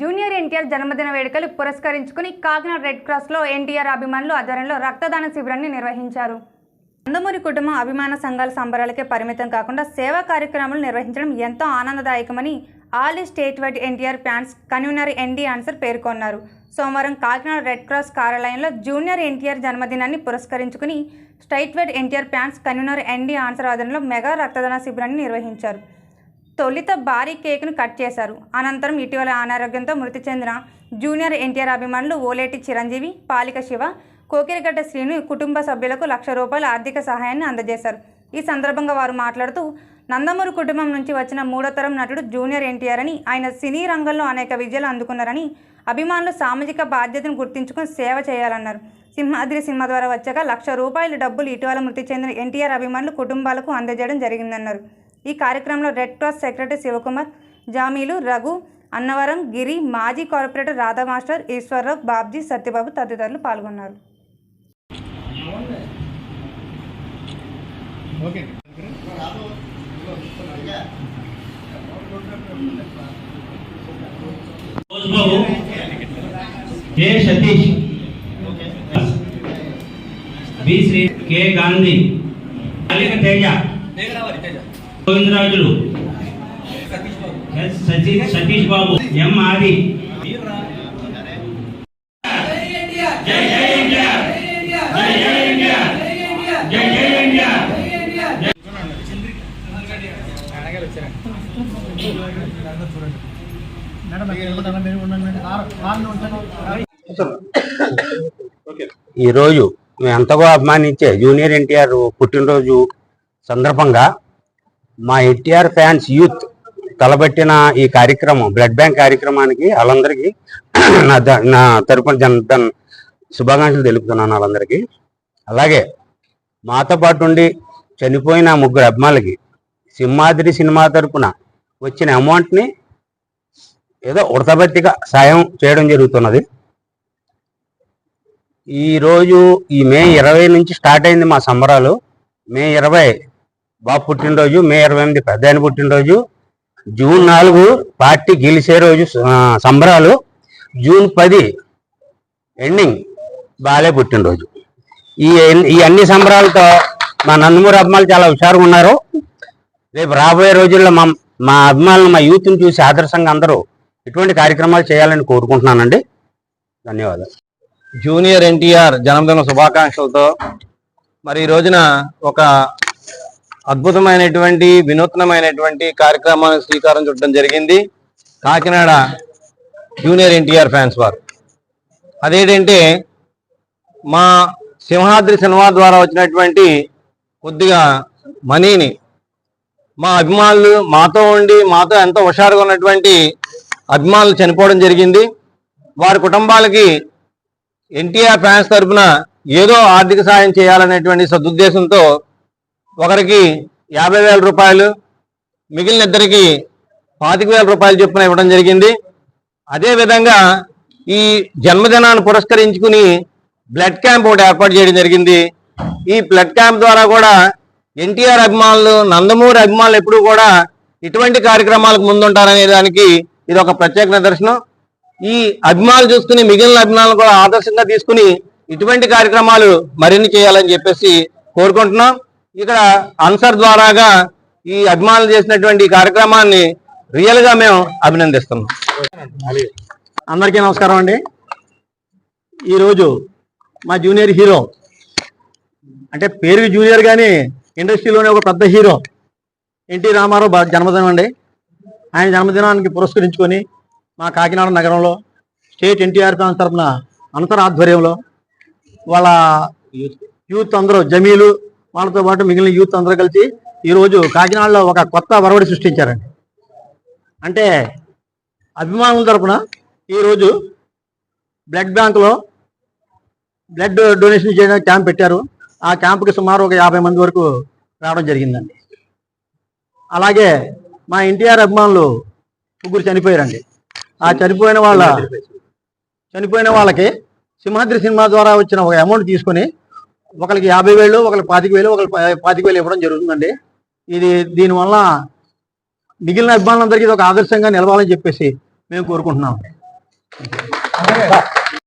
Junior NTR జన్మదిన వేడుకలు పురస్కరించుకుని కాకినాడ రెడ్ క్రాస్లో ఎన్టీఆర్ అభిమానులు ఆధ్వర్యంలో రక్తదాన శిబిరాన్ని నిర్వహించారు. నందమూరి కుటుంబం అభిమాన సంఘాల సంబరాలకే పరిమితం కాకుండా సేవా కార్యక్రమాలు నిర్వహించడం ఎంతో ఆనందదాయకమని all state wide NTR fans convener ND Ansar పేర్కొన్నారు. సోమవారం కాకినాడ రెడ్ క్రాస్ కార్యాలయంలో జూనియర్ ఎన్టీఆర్ జన్మదినాన్ని పురస్కరించుకుని state wide NTR fans convener ND Ansar ఆధ్వర్యంలో మెగా రక్తదాన శిబిరాన్ని నిర్వహించారు. తొలిత భారీ కేకును కట్ చేశారు. అనంతరం ఇటీవల అనారోగ్యంతో మృతి చెందిన జూనియర్ ఎన్టీఆర్ అభిమానులు ఓలేటి చిరంజీవి పాలిక శివ కోకిరగడ్డ శ్రీను కుటుంబ సభ్యులకు లక్ష రూపాయల ఆర్థిక సహాయాన్ని అందజేశారు. ఈ సందర్భంగా వారు మాట్లాడుతూ నందమూరి కుటుంబం నుంచి వచ్చిన మూడో తరం నటుడు జూనియర్ ఎన్టీఆర్ అని ఆయన సినీ రంగంలో అనేక విజయాలు అందుకున్నారని అభిమానులు సామాజిక బాధ్యతను గుర్తించుకుని సేవ చేయాలన్నారు. సింహాద్రి సినిమా ద్వారా వచ్చాక లక్ష రూపాయల డబ్బులు ఇటీవల మృతి చెందిన ఎన్టీఆర్ అభిమానులు కుటుంబాలకు అందజేయడం జరిగిందన్నారు. ఈ కార్యక్రమంలో రెడ్ క్రాస్ సెక్రటరీ శివకుమార్ జామీలు రఘు అన్నవరం గిరి మాజీ కార్పొరేటర్ రాధా మాస్టర్ ఈశ్వరరావు బాబ్జీ సత్యబాబు తదితరులు పాల్గొన్నారు. K Satish B Shri K Gandhi Teja Teja. Govindarajulu. Satish Satish Babu M Adi. ఈరోజు మేము ఎంతగా అభిమానించే జూనియర్ ఎన్టీఆర్ పుట్టినరోజు సందర్భంగా మా ఎన్టీఆర్ ఫ్యాన్స్ యూత్ తలబెట్టిన ఈ కార్యక్రమం బ్లడ్ బ్యాంక్ కార్యక్రమానికి వాళ్ళందరికీ నా ద- నా తరపున జనధన్ శుభాకాంక్షలు తెలుపుతున్నాను వాళ్ళందరికీ. అలాగే మాతో పాటు ఉండి చనిపోయిన ముగ్గురు అభిమానులకి సింహాద్రి సినిమా తరపున వచ్చిన అమౌంట్ని ఏదో ఉడతబెట్టిగా సాయం చేయడం జరుగుతున్నది. ఈరోజు ఈ మే ఇరవై నుంచి స్టార్ట్ అయింది మా సంబరాలు. మే ఇరవై బాబు పుట్టినరోజు మే ఇరవై ఎనిమిది పెద్ద ఆయన పుట్టినరోజు జూన్ నాలుగు పార్టీ గెలిచే రోజు సంబరాలు జూన్ పది ఎండింగ్ బాలే పుట్టినరోజు. ఈ ఈ అన్ని సంబరాలతో మా నందమూరి అభిమానులు చాలా హుషారుగా ఉన్నారు. రేపు రాబోయే రోజుల్లో మా మా అభిమానులు మా యూత్ని చూసి ఆదర్శంగా అందరూ ఇటువంటి కార్యక్రమాలు చేయాలని కోరుకుంటున్నానండి. ధన్యవాదాలు. జూనియర్ ఎన్టీఆర్ జన్మదిన శుభాకాంక్షలతో మరి ఈ రోజున ఒక అద్భుతమైనటువంటి వినూత్నమైనటువంటి కార్యక్రమానికి శ్రీకారం చుట్టడం జరిగింది. కాకినాడ జూనియర్ ఎన్టీఆర్ ఫ్యాన్స్ వారు. అదేంటంటే మా సింహాద్రి సినిమా ద్వారా వచ్చినటువంటి కొద్దిగా మనీని మా అభిమానులు మాతో ఉండి మాతో ఎంతో హుషారుగా ఉన్నటువంటి అభిమానులు చనిపోవడం జరిగింది. వారి కుటుంబాలకి ఎన్టీఆర్ ఫ్యాన్స్ తరఫున ఏదో ఆర్థిక సాయం చేయాలనేటువంటి సదుద్దేశంతో ఒకరికి యాభై వేల రూపాయలు మిగిలిన ఇద్దరికి పాతిక వేల రూపాయలు చొప్పున ఇవ్వడం జరిగింది. అదేవిధంగా ఈ జన్మదినాన్ని పురస్కరించుకుని బ్లడ్ క్యాంప్ ఒకటి ఏర్పాటు చేయడం జరిగింది. ఈ బ్లడ్ క్యాంప్ ద్వారా కూడా ఎన్టీఆర్ అభిమానులు నందమూరి అభిమానులు ఎప్పుడూ కూడా ఇటువంటి కార్యక్రమాలకు ముందుంటారనే దానికి ఇది ఒక ప్రత్యేక నిదర్శనం. ఈ అభిమానులు చూసుకుని మిగిలిన అభిమానులు కూడా ఆదర్శంగా తీసుకుని ఇటువంటి కార్యక్రమాలు మరిన్ని చేయాలని చెప్పేసి కోరుకుంటున్నాం. ఇక్కడ అన్సర్ ద్వారాగా ఈ అభిమానులు చేసినటువంటి కార్యక్రమాన్ని రియల్గా మేము అభినందిస్తున్నాం. అందరికీ నమస్కారం అండి. ఈరోజు మా జూనియర్ హీరో అంటే పేరు జూనియర్ కానీ ఇండస్ట్రీలోనే ఒక పెద్ద హీరో ఎన్టీ రామారావు జన్మదినం అండి. ఆయన జన్మదినానికి పురస్కరించుకొని మా కాకినాడ నగరంలో స్టేట్ ఎన్టీఆర్ ఫ్యాన్స్ తరఫున అంతర్ ఆధ్వర్యంలో వాళ్ళ యూత్ అందరూ జమీలు వాళ్ళతో పాటు మిగిలిన యూత్ అందరూ కలిసి ఈరోజు కాకినాడలో ఒక కొత్త వరవడి సృష్టించారండి. అంటే అభిమానుల తరపున ఈరోజు బ్లడ్ బ్యాంకులో బ్లడ్ డొనేషన్ చేయడానికి క్యాంప్ పెట్టారు. ఆ క్యాంపుకి సుమారు ఒక యాభై మంది వరకు రావడం జరిగిందండి. అలాగే మా ఎన్టీఆర్ అభిమానులు ముగ్గురు చనిపోయారండి. ఆ చనిపోయిన వాళ్ళ చనిపోయిన వాళ్ళకి సింహాద్రి సినిమా ద్వారా వచ్చిన ఒక అమౌంట్ తీసుకొని ఒకరికి యాభై వేలు ఒకరికి పాతిక వేలు ఒకరికి పాతిక వేలు ఇవ్వడం జరుగుతుందండి. ఇది దీనివల్ల మిగిలిన అభిమానులందరికీ ఇది ఒక ఆదర్శంగా నిలవాలని చెప్పేసి మేము కోరుకుంటున్నాం.